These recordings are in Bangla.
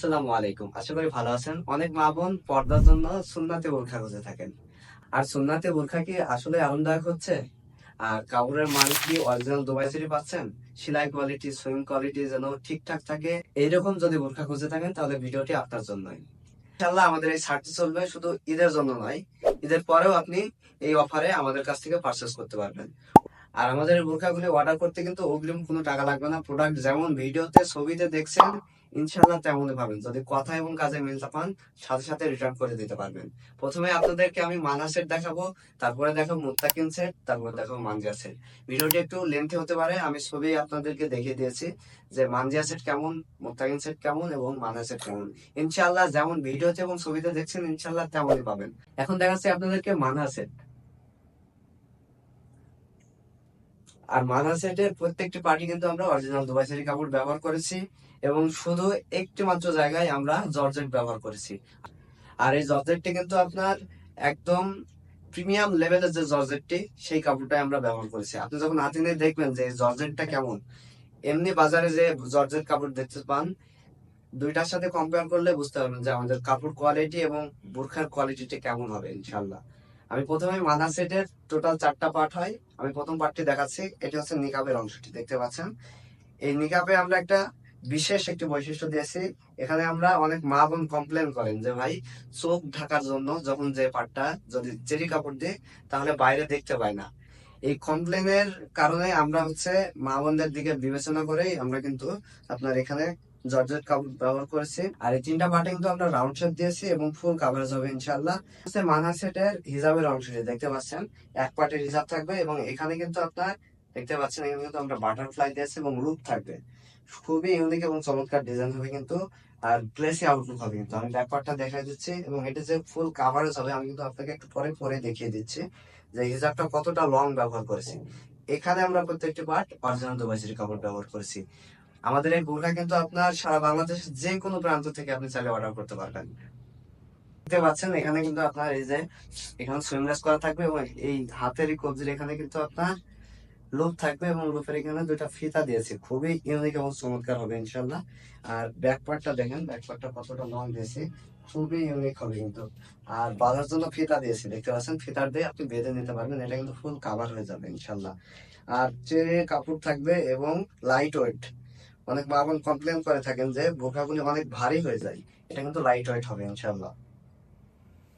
আসসালামু আলাইকুম। আশা করি ভালো আছেন। অনেক মা বোন পর্দার জন্য বোরখা খুঁজে থাকেন। আর বোরখা কি আসলে আরামদায়ক হচ্ছে? আর কাপড়ের মান কি অরিজিনাল দুবাই সিটি পাচ্ছেন? সেলাই কোয়ালিটি সুইং কোয়ালিটি যেন ঠিকঠাক থাকে, এইরকম যদি বোরখা খুঁজে থাকেন, তাহলে ভিডিওটি আপনার জন্যই। ইনশাল্লাহ আমাদের এই ছাড়টি চলবে শুধু ঈদের জন্য নয়, ঈদের পরেও আপনি এই অফারে আমাদের কাছ থেকে পারচেস করতে পারবেন। আর আমাদের এই বোরখাগুলি অর্ডার করতে কিন্তু অগ্রিম কোনো টাকা লাগবে না। প্রোডাক্ট যেমন ভিডিওতে, ছবিতে দেখছেন ইনশাল্লাহ তেমনই পাবেন। যদি কথা এবং কাজে মিলতে পান, সাথে সাথে রিটার্ন করে দিতে পারবেন। প্রথমে আপনাদেরকে আমি মানা সেট দেখাবো, তারপরে দেখাবো মুত্তাকিন সেট তারপরে দেখাবো মানজিয়া সেট ভিডিওটি একটু লেন্থি হতে পারে, আমি ছবি আপনাদেরকে দেখিয়ে দিয়েছি যে মানজিয়া সেট কেমন, মুত্তাকিন সেট কেমন এবং মানা সেট কেমন। ইনশাল্লাহ যেমন ভিডিওতে এবং ছবিতে দেখছেন ইনশাল্লাহ তেমনই পাবেন। এখন দেখাচ্ছি আপনাদেরকে মানা সেট আর মানা সেটের প্রত্যেকটি পার্টি কিন্তু আমরা অরিজিনাল দুবাই সেরি কাপড় ব্যবহার করেছি এবং শুধু একটি মাত্র জায়গায় আমরা জর্জেট ব্যবহার করেছি। আর এই জর্জেটটি কিন্তু আপনার একদম প্রিমিয়াম লেভেলের যে জর্জেটটি, সেই কাপড়টাই আমরা ব্যবহার করেছি। আপনি যখন হাতে নিয়ে দেখবেন যে জর্জেটটা কেমন, এমনি বাজারে যে জর্জেট কাপড় দেখতে পান, দুইটার সাথে কম্পেয়ার করলে বুঝতে পারবেন যে আমাদের কাপড় কোয়ালিটি এবং বোরখার কোয়ালিটিটা কেমন হবে ইনশাল্লাহ আমি প্রথমে মাথা সেটের টোটাল চারটা পার্ট হয়। আমি প্রথম পার্টটি দেখাচ্ছি। এটি হচ্ছে নিকাবের অংশটি, দেখতে পাচ্ছেন? এই নিকাবে আমরা একটা বিশেষ একটি বৈশিষ্ট্য দিয়েছি। এখানে আমরা অনেক মা বোন কমপ্লেন করেন যে, ভাই, চোখ ঢাকার জন্য যখন যে পাটটা যদি চেরি কাপড় দিই, তাহলে বাইরে দেখতে পাই না। এই কমপ্লেনের কারণে আমরা হচ্ছে মা বোনদের দিকে বিবেচনা করেই আমরা কিন্তু আপনার এখানে জর্জেট কাপড় ব্যবহার করেছি। আর এই তিনটা পাটে কিন্তু আমরা রাউন্ড শেপ দিয়েছি এবং ফুল কাভারেজ হবে ইনশাল্লাহ মানা সেটের হিজাবের অংশটি দেখতে পাচ্ছেন, এক পাটের হিজাব থাকবে এবং এখানে কিন্তু আপনার দেখতে পাচ্ছেন, এখানে কিন্তু আমরা বাটারফ্লাই দিয়েছি এবং লুপ থাকবে। খুবই ইউনিক এবং চমৎকার ডিজাইন হবে কিন্তু, আর গ্লেসি আউটলুক হবে কিন্তু। আমি ব্যাপারটা দেখাই দিচ্ছি এবং এটা যে ফুল কাভারেজ হবে, আমি কিন্তু আপনাকে একটু পরে পরে দেখিয়ে দিচ্ছি যে হিজাবটা কতটা লং ব্যবহার করেছি। এখানে আমরা প্রত্যেকটি পার্ট অরিজিনাল দুবাইসির কাপড় ব্যবহার করেছি। আমাদের এই বোরখা কিন্তু আপনার সারা বাংলাদেশের যে কোনো প্রান্ত থেকে আপনি চাইলে অর্ডার করতে পারবেন। দেখতে পাচ্ছেন, এখানে কিন্তু আপনার এই যে, এখানে সুইমলেস করা থাকবে এবং এই হাতের কবজির এখানে কিন্তু আপনার লুপ থাকবে এবং লুপের এখানে দুইটা ফিতা দিয়েছি। খুবই ইউনিক এবং চমৎকার হবে ইনশাল্লাহ আর ব্যাক পার্টটা দেখেন ব্যাক পার্টটা কতটা লং দিয়েছি খুবই ইউনিক হবে কিন্তু। আর বাঁধার জন্য ফিতা দিয়েছি, দেখতে পাচ্ছেন, ফিতার দিয়ে আপনি বেঁধে নিতে পারবেন, এটা কিন্তু ফুল কাভার হয়ে যাবে ইনশাল্লাহ আর চেয়ে কাপড় থাকবে এবং লাইট ওয়েট অনেক মা কমপ্লেন করে থাকেন যে বোকাগুলি অনেক ভারী হয়ে যায়। এটা কিন্তু লাইট ওয়েট হবে ইনশাল্লাহ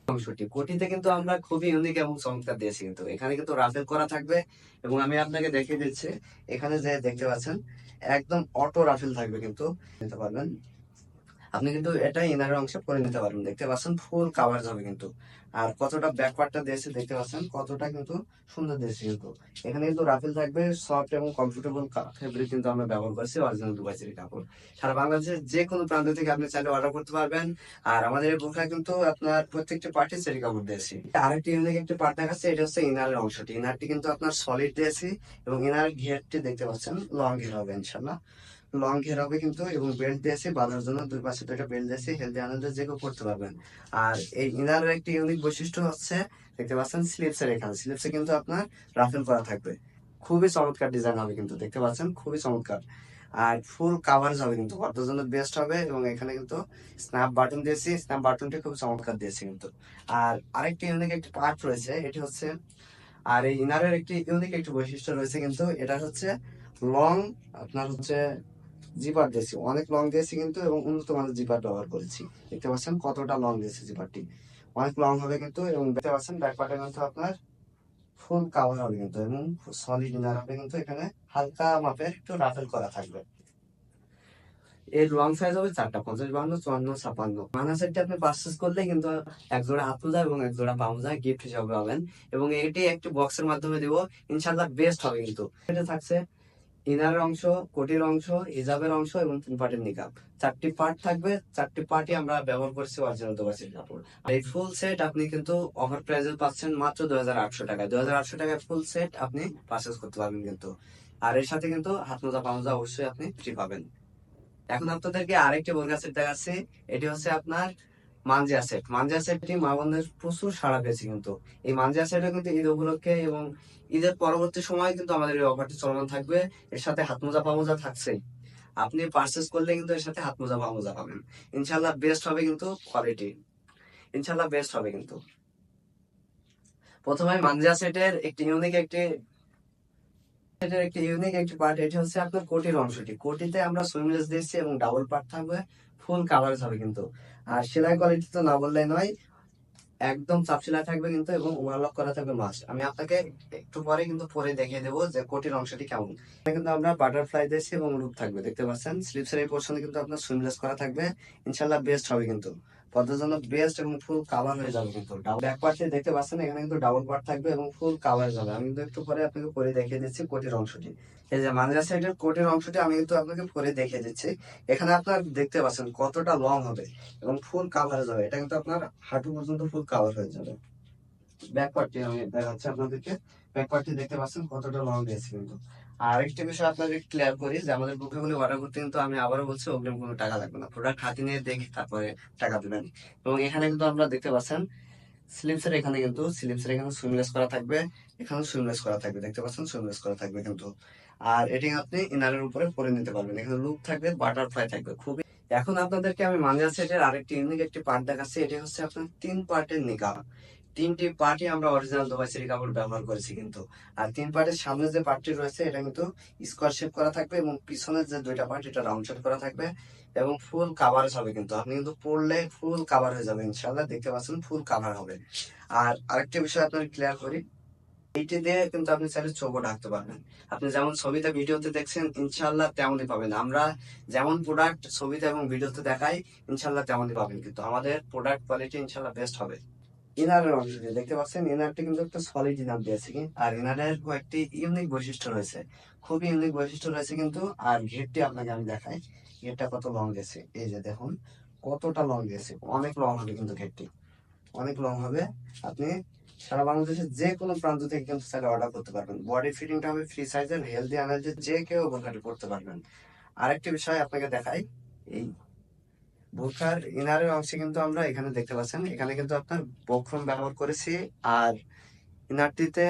অংশটি। কোটিতে কিন্তু আমরা খুবই ইউনিক এবং চমৎকার দিয়েছি কিন্তু। এখানে কিন্তু রাফেল করা থাকবে এবং আমি আপনাকে দেখিয়ে দিচ্ছি। এখানে যে দেখতে পাচ্ছেন, একদম অটো রাফেল থাকবে কিন্তু। নিতে পারবেন। আপনি কিন্তু এটা ইনারের অংশে করে নিতে পারবেন। দেখতে পাচ্ছেন ফুল কাভার হবে কিন্তু। আর কতটা ব্যাক পার্টটা দিয়েছে দেখতে পাচ্ছেন, কতটা কিন্তু সুন্দর দিয়েছে কিন্তু। এখানে কিন্তু রাফেল থাকবে সফট এবং কমফোর্টেবল ফেব্রিক কিন্তু আমরা ব্যবহার করছি অরিজিনাল দুবাই চেরি কাপড়। সারা বাংলাদেশের যে কোনো প্রান্ত থেকে আপনি চাইলে অর্ডার করতে পারবেন। আর আমাদের এই কিন্তু আপনার প্রত্যেকটা পার্টি চেরি কাপড় দিয়েছি। আরেকটি ইউনিক একটি পার্ট দেখাচ্ছে, এটা হচ্ছে ইনারের অংশটি। ইনারটি কিন্তু আপনার সলিড দিয়েছি এবং ইনারের ঘেরটি দেখতে পাচ্ছেন লং ঘের হবে ইনশাল্লাহ লং ঘের হবে কিন্তু এবং বেল্ট দিয়েছি বাঁধার জন্য দুই পাশে দুইটা বেল্ট দিয়েছি হেলদি আনন্দ যে কেউ করতে পারবেন। আর এই ইনারের একটি ইউনিক বৈশিষ্ট্য হচ্ছে, দেখতে পাচ্ছেন স্লিপসের এখানে। স্লিপসে কিন্তু আপনার রাফেল করা থাকবে। খুবই চমৎকার ডিজাইন হবে কিন্তু, দেখতে পাচ্ছেন? খুবই চমৎকার। আর ফুল কাভারেজ হবে কিন্তু পর্দার জন্য বেস্ট হবে এবং এখানে কিন্তু স্ন্যাপ বাটন দিয়েছি স্ন্যাপ বাটনটি খুব চমৎকার দিয়েছি কিন্তু। আর আরেকটি ইউনিক একটি পার্ট রয়েছে, এটি হচ্ছে, আর এই ইনারের একটি ইউনিক একটি বৈশিষ্ট্য রয়েছে কিন্তু, এটা হচ্ছে লং আপনার হচ্ছে জিপার দিয়েছি। অনেক লং দিয়েছি কিন্তু এবং উন্নত মানের জিপার ব্যবহার করেছি। দেখতে পাচ্ছেন কতটা লং দিয়েছে জিপারটি অনেক লং হবে কিন্তু এবং দেখতে পাচ্ছেন ব্যাক পার্টে কিন্তু আপনার ফুল কাভার হবে কিন্তু এবং সলিড ইনার হবে কিন্তু এখানে হালকা মাপের একটু রাফেল করা থাকবে। এর লং সাইজ হবে চারটা, পঞ্চাশ বান্ন চুয়ান্ন, ছাপান্ন। মানা সেটটি আপনি পারচেস করলে কিন্তু এক জোড়া হাত মোজা এবং এক জোড়া পা মোজা গিফট হিসাবে পাবেন। এবং এটি একটি বক্সের মাধ্যমে দিব। ইনশাল্লাহ বেস্ট হবে কিন্তু। এটা থাকছে ইনার অংশ, কোটির অংশ, হিজাবের অংশ এবং তিন পার্টের নিকাপ চারটি পার্ট থাকবে, চারটি পার্টই আমরা ব্যবহার করছি অরিজিনাল দুবাসের কাপড়। আর এই ফুল সেট আপনি কিন্তু অফার প্রাইসে পাচ্ছেন মাত্র দুই হাজার আটশো টাকায়। দুই হাজার আটশো টাকায় ফুল সেট আপনি পারচেস করতে পারবেন কিন্তু। আর এর সাথে কিন্তু হাত মোজা, পা মোজা অবশ্যই আপনি ফ্রি পাবেন। এখন আপনাদেরকে আরেকটি বোরকা সেট দেখাচ্ছি। এটি হচ্ছে আপনার মানজিয়া সেট। মানজিয়া সেটটি মা বোনদের প্রচুর সাড়া পেয়েছে কিন্তু। এই মানজিয়া সেটও কিন্তু ঈদ উপলক্ষে এবং ঈদের পরবর্তী সময় কিন্তু আমাদের এই অফারটি চলমান থাকবে। এর সাথে হাত মোজা পা মোজা থাকছেই। আপনি পারচেস করলে কিন্তু এর সাথে হাত মোজা পা মোজা পাবেন। ইনশাল্লাহ বেস্ট হবে কিন্তু কোয়ালিটি ইনশাল্লাহ বেস্ট হবে কিন্তু। প্রথমে মানজা সেটের একটি ইউনিক একটি এটার একটি ইউনিক একটি পার্ট এটি হচ্ছে আপনার কোটির অংশটি। কোটিতে আমরা সুইমলেস দিয়েছি এবং ডাবল পার্ট থাকবে। ফুল কাভারেজ হবে কিন্তু। আর সেলাই কোয়ালিটি তো না বললে নয়, একদম চাপ সেলাই থাকবে কিন্তু এবং ওভারলক করা থাকবে মাস্ট আমি আপনাকে একটু পরে কিন্তু পরে দেখিয়ে দেবো যে কোটির অংশটি কেমন। কিন্তু আমরা বাটারফ্লাই দেশে এবং রূপ থাকবে, দেখতে পাচ্ছেন? স্লিপসের এই পোর্শনে কিন্তু আপনার সুইমলেস করা থাকবে। ইনশাল্লাহ বেস্ট হবে কিন্তু। পদ্মার জন্য বেস্ট এবং ফুল কাভার হয়ে যাবে কিন্তু। ব্যাক পার্টে দেখতে পাচ্ছেন, এখানে কিন্তু ডাবল পার্ট থাকবে এবং ফুল কাভার যাবে। আমি কিন্তু একটু পরে আপনাকে পরে দেখিয়ে দিচ্ছি কোটির অংশটি। এই যে মাদ্রাস সাইডের কোটের অংশটি আমি কিন্তু আপনাকে পরে দেখিয়ে দিচ্ছি। এখানে আপনার দেখতে পাচ্ছেন কতটা লং হবে এবং ফুল কাভার যাবে। এটা কিন্তু আপনার হাঁটু পর্যন্ত ফুল কাভার হয়ে যাবে। ব্যাক পার্টটি আমি দেখাচ্ছি আপনাদেরকে। ব্যাক পার্টটি দেখতে পাচ্ছেন কতটা লং দিয়েছে কিন্তু। আর একটি বিষয় আপনাদের ক্লিয়ার করি যে আমাদের বুকে বুকেগুলি অর্ডার করতে কিন্তু আমি আবারও বলছি অগ্রিম কোনো টাকা লাগবে না। প্রোডাক্ট হাতে নিয়ে দেখে তারপরে টাকা দেবেন। এবং এখানে কিন্তু আমরা দেখতে পাচ্ছেন স্লিপসের এখানে কিন্তু স্লিপসের এখানে সুইমলেস করা থাকবে এখানে সুইমলেস করা থাকবে, দেখতে পাচ্ছেন সুইমলেস করা থাকবে কিন্তু। আর এটি আপনি ইনারের উপরে পরে নিতে পারবেন। এখানে লুক থাকবে বাটারফ্লাই থাকবে, খুবই। এখন আপনাদেরকে আমি মাঞ্জা সেটের আরেকটি ইউনিক একটি পার্ট দেখাচ্ছি, এটি হচ্ছে আপনার তিন পার্টের নিকা তিনটি পার্টই আমরা অরিজিনাল দুবাইসেরি কাপড় ব্যবহার করেছি কিন্তু। আর তিন পার্টের সামনে যে পার্টটি রয়েছে, এটা কিন্তু স্কোয়ার শেপ করা থাকবে এবং পিছনের যে দুইটা পার্ট এটা রাউন্ড শেপ করা থাকবে এবং ফুল কাভারেজ হবে কিন্তু। আপনি কিন্তু পড়লে ফুল কাভার হয়ে যাবে ইনশাল্লাহ দেখতে পাচ্ছেন ফুল কাভার হবে। আর আরেকটি বিষয় আপনার ক্লিয়ার করি, এইটি দিয়ে কিন্তু আপনি চাইলে চোখও ঢাকতে পারবেন। আপনি যেমন ছবিতে ভিডিওতে দেখছেন ইনশাল্লাহ তেমনই পাবেন। আমরা যেমন প্রোডাক্ট ছবিতে এবং ভিডিওতে দেখাই ইনশাল্লাহ তেমনই পাবেন কিন্তু। আমাদের প্রোডাক্ট কোয়ালিটি ইনশাল্লাহ বেস্ট হবে। ইনারের অংশটি দেখতে পাচ্ছেন ইনারটি কিন্তু একটা সলিড ইনার দিয়েছে কি? আর ইনারের কয়েকটি ইউনিক বৈশিষ্ট্য রয়েছে। খুবই ইউনিক বৈশিষ্ট্য রয়েছে কিন্তু, আর ঘেরটি আপনাকে আমি দেখাই। ঘেরটা কত লং গেছে? এই যে দেখুন, কতটা লং গেছে? অনেক লং হবে কিন্তু ঘেরটি অনেক লং হবে। আপনি সারা বাংলাদেশের যে কোনো প্রান্ত থেকে কিন্তু চাইলে অর্ডার করতে পারবেন। বডি ফিটিংটা হবে ফ্রি সাইজের হেলদি এনার্জি যে কেউ বোরখাটি পড়তে পারবেন। আরেকটি বিষয় আপনাকে দেখাই, এই বোরখার ইনারের অংশে কিন্তু আমরা এখানে দেখতে পাচ্ছেন। এখানে কিন্তু আপনার বক্রম ব্যবহার করেছি আর ইনারটিতে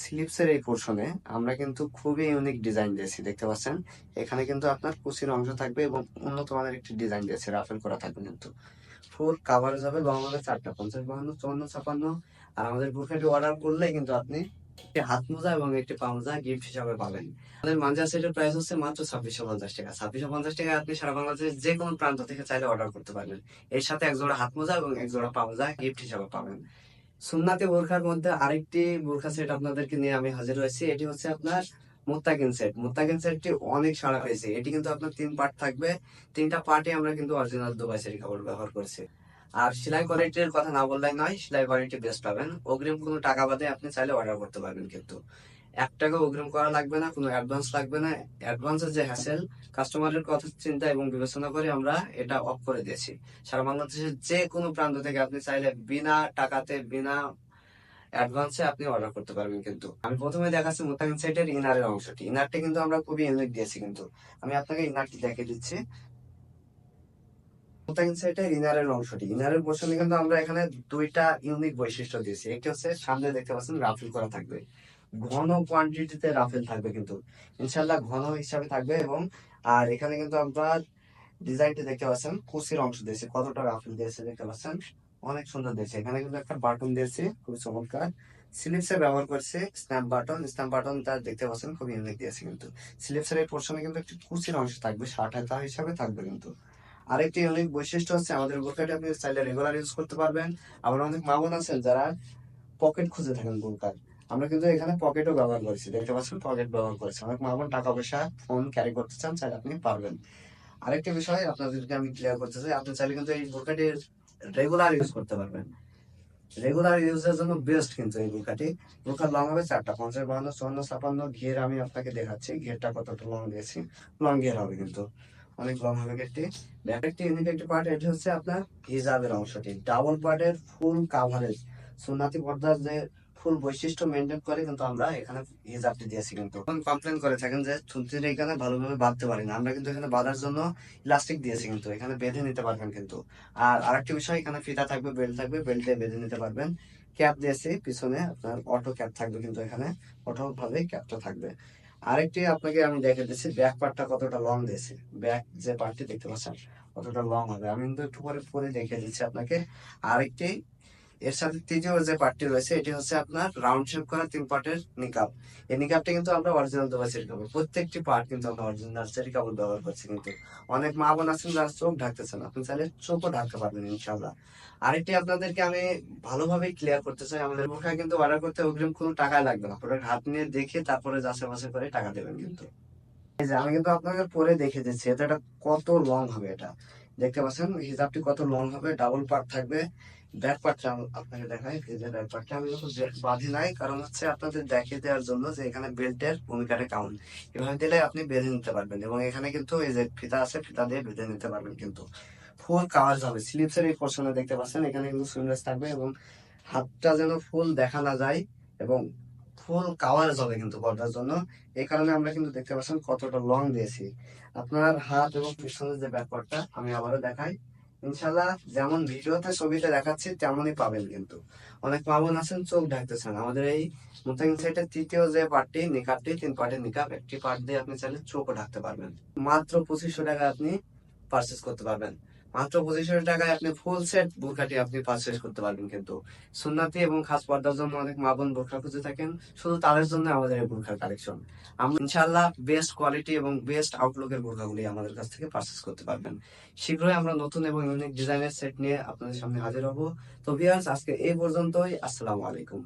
স্লিপসের এই পোর্শনে আমরা কিন্তু খুবই ইউনিক ডিজাইন দিয়েছি, দেখতে পাচ্ছেন। এখানে কিন্তু আপনার কুচির অংশ থাকবে এবং উন্নত মানের একটি ডিজাইন দিয়েছে রাফেল করা থাকবে কিন্তু। ফুল কাভারেজ হবে লং হবে চারটা পঞ্চাশ, বাহান্ন, চুয়ান্ন, ছাপান্ন। আর আমাদের বুকেটি অর্ডার করলে কিন্তু আপনি একটি হাত মোজা এবং একটি গিফট হিসাবে পাবেন। আমাদের মাঞ্জা সেটের প্রাইস হচ্ছে মাত্র ছাব্বিশশো পঞ্চাশ টাকা। ছাব্বিশশো পঞ্চাশ টাকায় আপনি সারা বাংলাদেশের যে কোনো প্রান্ত থেকে চাইলে অর্ডার করতে পারবেন। এর সাথে এক জোড়া হাত মোজা এবং এক জোড়া গিফট হিসাবে পাবেন। সুন্নাতি বোরখার মধ্যে আরেকটি বোরখা সেট আপনাদেরকে নিয়ে আমি হাজির হয়েছি। এটি হচ্ছে আপনার মুত্তাকিন সেট। মুত্তাকিন সেটটি অনেক সাড়া পেয়েছে। এটি কিন্তু আপনার তিন পার্ট থাকবে। তিনটা পার্টে আমরা কিন্তু অরিজিনাল দুবাই সেরি কাপড় ব্যবহার করছি। আর সেলাই কোয়ালিটির কথা না বললেই নয়, সেলাই কোয়ালিটি বেস্ট পাবেন। অগ্রিম কোনো টাকা বাদে আপনি চাইলে অর্ডার করতে পারবেন কিন্তু। এক টাকা অগ্রিম করা লাগবে না, কোনো অ্যাডভান্স লাগবে না। অ্যাডভান্সের যে হ্যাসেল কাস্টমারের কথা চিন্তা এবং বিবেচনা করে আমরা এটা অফ করে দিয়েছি। সারা বাংলাদেশের যে কোনো প্রান্ত থেকে আপনি চাইলে বিনা টাকাতে, বিনা অ্যাডভান্সে আপনি অর্ডার করতে পারবেন কিন্তু। আমি প্রথমে দেখাচ্ছি মোতামিন সাইটের ইনারের অংশটি। ইনারটি কিন্তু আমরা খুবই ইউনিক দিয়েছি কিন্তু। আমি আপনাকে ইনারটি দেখিয়ে দিচ্ছি। মোতামিন সাইটের ইনারের অংশটি। ইনারের পোর্শনে কিন্তু আমরা এখানে দুইটা ইউনিক বৈশিষ্ট্য দিয়েছি। একটি হচ্ছে সামনে দেখতে পাচ্ছেন রাফেল করা থাকবে। ঘন কোয়ান্টিটিতে রাফেল থাকবে কিন্তু। ইনশাল্লাহ ঘন হিসাবে থাকবে এবং আর এখানে কিন্তু আমরা ডিজাইনটি দেখতে পাচ্ছেন অংশ কতটা রাফেল দিয়েছে দেখতে পাচ্ছেন? অনেক সুন্দর দিয়েছে। এখানে কিন্তু একটা বাটন দিয়েছে, খুবই চমৎকার। স্লিপসে ব্যবহার করছে স্ন্যাপ বাটন স্ন্যাপ বাটন তার দেখতে পাচ্ছেন খুব ইউনিক দিয়েছে কিন্তু। স্লিপসের এই পোর্শনে কিন্তু একটি অংশ থাকবে, ষাট হাতা হিসাবে থাকবে কিন্তু। আরেকটি ইউনিক বৈশিষ্ট্য হচ্ছে আমাদের বোরকাটি আপনি চাইলে রেগুলার ইউজ করতে পারবেন। আবার অনেক মা বোন আছেন যারা পকেট খুঁজে থাকেন বোরকার আমরা কিন্তু এখানে পকেটও ব্যবহার করেছি। দেখতে পাচ্ছেন পকেট ব্যবহার করেছি। অনেক মা বোন টাকা পয়সা ফোন ক্যারি করতে চান, চাইলে আপনি পারবেন। আরেকটি বিষয় আপনাদেরকে আমি ক্লিয়ার করতে চাই, আপনি চাইলে কিন্তু এই বোরকাটি রেগুলার ইউজ করতে পারবেন। রেগুলার ইউজের জন্য বেস্ট কিন্তু এই বোরকাটি বোরকার লং হবে চারটা, পঞ্চাশ, বাহান্ন, চুয়ান্ন, ছাপান্ন, ঘিয়ের আমি আপনাকে দেখাচ্ছি। ঘিয়েরটা কতটা লং দিয়েছি? লং ঘিয়ের হবে কিন্তু। অনেক লং হবে গেটটি ব্যাকেটটি ইউনিক একটি পার্ট এটি হচ্ছে আপনার হিজাবের অংশটি। ডাবল পার্টের ফুল কাভারেজ সুন্নাতি পর্দার যে ফুল বৈশিষ্ট্য মেনটেন করে কিন্তু আমরা এখানে হিজাবটি দিয়েছি কিন্তু কমপ্লেন করে থাকেন যে থুনতির এখানে ভালোভাবে বাঁধতে পারি না। আমরা কিন্তু এখানে বাঁধার জন্য ইলাস্টিক দিয়েছি কিন্তু এখানে বেঁধে নিতে পারবেন কিন্তু। আর আরেকটি বিষয়, এখানে ফিতা থাকবে বেল্ট থাকবে বেল্টে বেঁধে নিতে পারবেন। ক্যাপ দিয়েছি, পিছনে আপনার অটো ক্যাপ থাকবে কিন্তু এখানে। অটো ভাবে ক্যাপটা থাকবে। আরেকটি আপনাকে আমি দেখে দিচ্ছি ব্যাক পার্টটা কতটা লং দিয়েছে। ব্যাক যে পার্টটি দেখতে পাচ্ছেন, কতটা লং হবে। আমি কিন্তু একটু পরে পরে দেখে দিচ্ছি আপনাকে। আরেকটি এর সাথে তৃতীয় যে পার্টটি রয়েছে, এটি হচ্ছে আপনার রাউন্ড শেপ করা তিন পার্টের নিকাপ এই নিকাপটা কিন্তু আমরা অরিজিনাল দুবাই সেরি কাপড় প্রত্যেকটি পার্ট কিন্তু আমরা অরিজিনাল সেরি কাপড় ব্যবহার করছি কিন্তু। অনেক মা বোন আছেন যারা চোখ ঢাকতেছেন, আপনি চাইলে চোখও ঢাকতে পারবেন ইনশাল্লাহ আরেকটি আপনাদেরকে আমি ভালোভাবে ক্লিয়ার করতে চাই, আমাদের বোরখা কিন্তু অর্ডার করতে অগ্রিম কোনো টাকা লাগবে না। প্রোডাক্ট হাত নিয়ে দেখে তারপরে যাচাই বাছাই করে টাকা দেবেন কিন্তু। আমি কিন্তু আপনাকে পরে দেখে দিচ্ছি এটা কত লং হবে এটা? দেখতে পাচ্ছেন হিজাবটি কত লং হবে ডাবল পার্ট থাকবে। ব্যাক পার্টটা আপনাকে দেখাই যে ব্যাক পার্টটা আমি বাঁধি নাই, কারণ হচ্ছে আপনাদের দেখিয়ে দেওয়ার জন্য যে এখানে বেল্টের ভূমিকাটা কেমন। এভাবে দিলে আপনি বেঁধে নিতে পারবেন এবং এখানে কিন্তু এই যে ফিতা আছে, ফিতা দিয়ে বেঁধে নিতে পারবেন কিন্তু। ফুল কাভার হবে। স্লিপসের এই পোর্শনে দেখতে পাচ্ছেন, এখানে কিন্তু সুইমলেস থাকবে এবং হাতটা যেন ফুল দেখা না যায় এবং ফুল কাভারেজ হবে কিন্তু পর্দার জন্য। এই কারণে আমরা কিন্তু দেখতে পাচ্ছেন কতটা লং দিয়েছি। আপনার হাত এবং পিছনের যে ব্যাপারটা আমি আবারও দেখাই। ইনশাল্লাহ যেমন ভিডিওতে ছবিতে দেখাচ্ছি, তেমনই পাবেন কিন্তু। অনেক পাবন আছেন, চোখ ঢাকতেছেন। আমাদের এই মুতাহিন সাইটের তৃতীয় যে পার্টটি নিকাপটি তিন পার্টের নিকাপ একটি পার্ট দিয়ে আপনি চাইলে চোখও ঢাকতে পারবেন। মাত্র পঁচিশশো টাকা আপনি পারচেস করতে পারবেন। মাত্র পঁচিশশো টাকায় আপনি ফুল সেট বোরখাটি আপনি পারচেস করতে পারবেন কিন্তু। সুন্নাতি এবং খাস পর্দার জন্য অনেক মা বোন বোরখা খুঁজে থাকেন, শুধু তাদের জন্য আমাদের এই বোরখার কালেকশন আমরা ইনশাল্লাহ বেস্ট কোয়ালিটি এবং বেস্ট আউটলুকের বোরখাগুলি আমাদের কাছ থেকে পারচেস করতে পারবেন। শীঘ্রই আমরা নতুন এবং ইউনিক ডিজাইনের সেট নিয়ে আপনাদের সামনে হাজির হব। তো ভিউয়ার্স আজকে এই পর্যন্তই। আসসালামু আলাইকুম।